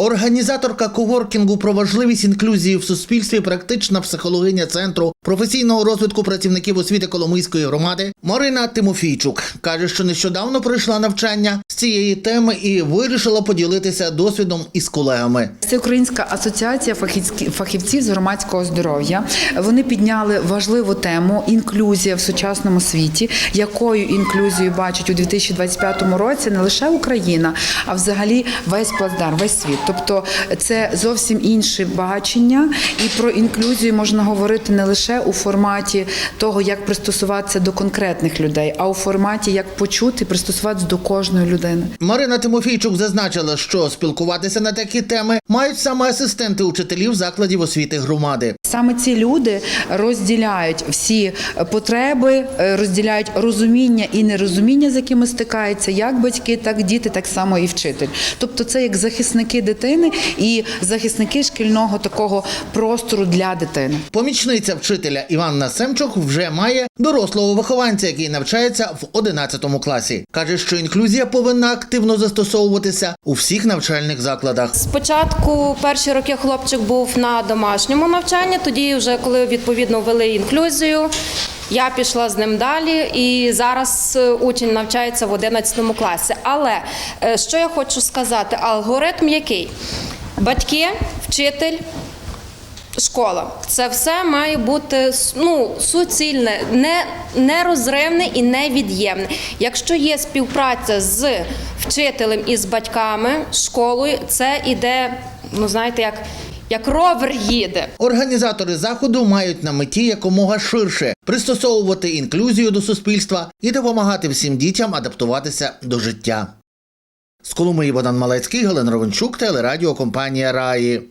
Організаторка коворкінгу про важливість інклюзії в суспільстві, практична психологиня центру професійного розвитку працівників освіти Коломийської громади Марина Тимофійчук каже, що нещодавно пройшла навчання з цієї теми і вирішила поділитися досвідом із колегами. Це Українська асоціація фахівців з громадського здоров'я. Вони підняли важливу тему інклюзія в сучасному світі, якою інклюзію бачить у 2025 році не лише Україна, а взагалі весь плацдарм, весь світ. Тобто це зовсім інше бачення, і про інклюзію можна говорити не лише у форматі того, як пристосуватися до конкретних людей, а у форматі як почути, пристосуватися до кожної людини. Марина Тимофійчук зазначила, що спілкуватися на такі теми мають саме асистенти учителів закладів освіти громади. Саме ці люди розділяють всі потреби, е, розділяють розуміння і нерозуміння, з якими стикаються як батьки, так діти, так само і вчитель. Тобто, це як захисники дитини і захисники шкільного такого простору для дитини. Помічниця вчителя Іванна Семчук вже має дорослого вихованця, який навчається в 11 класі. каже, що інклюзія повинна активно застосовуватися у всіх навчальних закладах. Спочатку перші роки хлопчик був на домашньому навчанні, тоді, вже коли відповідно ввели інклюзію, я пішла з ним далі, і зараз е, учень навчається в 11 класі. Але е, що я хочу сказати, алгоритм який? Батьки, вчитель. Школа це все має бути ну, суцільне, не, нерозривне і невід'ємне. Якщо є співпраця з вчителем і з батьками, школою, це іде, ну знаєте, як, як ровер їде. Організатори заходу мають на меті якомога ширше пристосовувати інклюзію до суспільства і допомагати всім дітям адаптуватися до життя. З Коломиї Богдан Малецький, Галина Ровенчук, телерадіокомпанія Раї.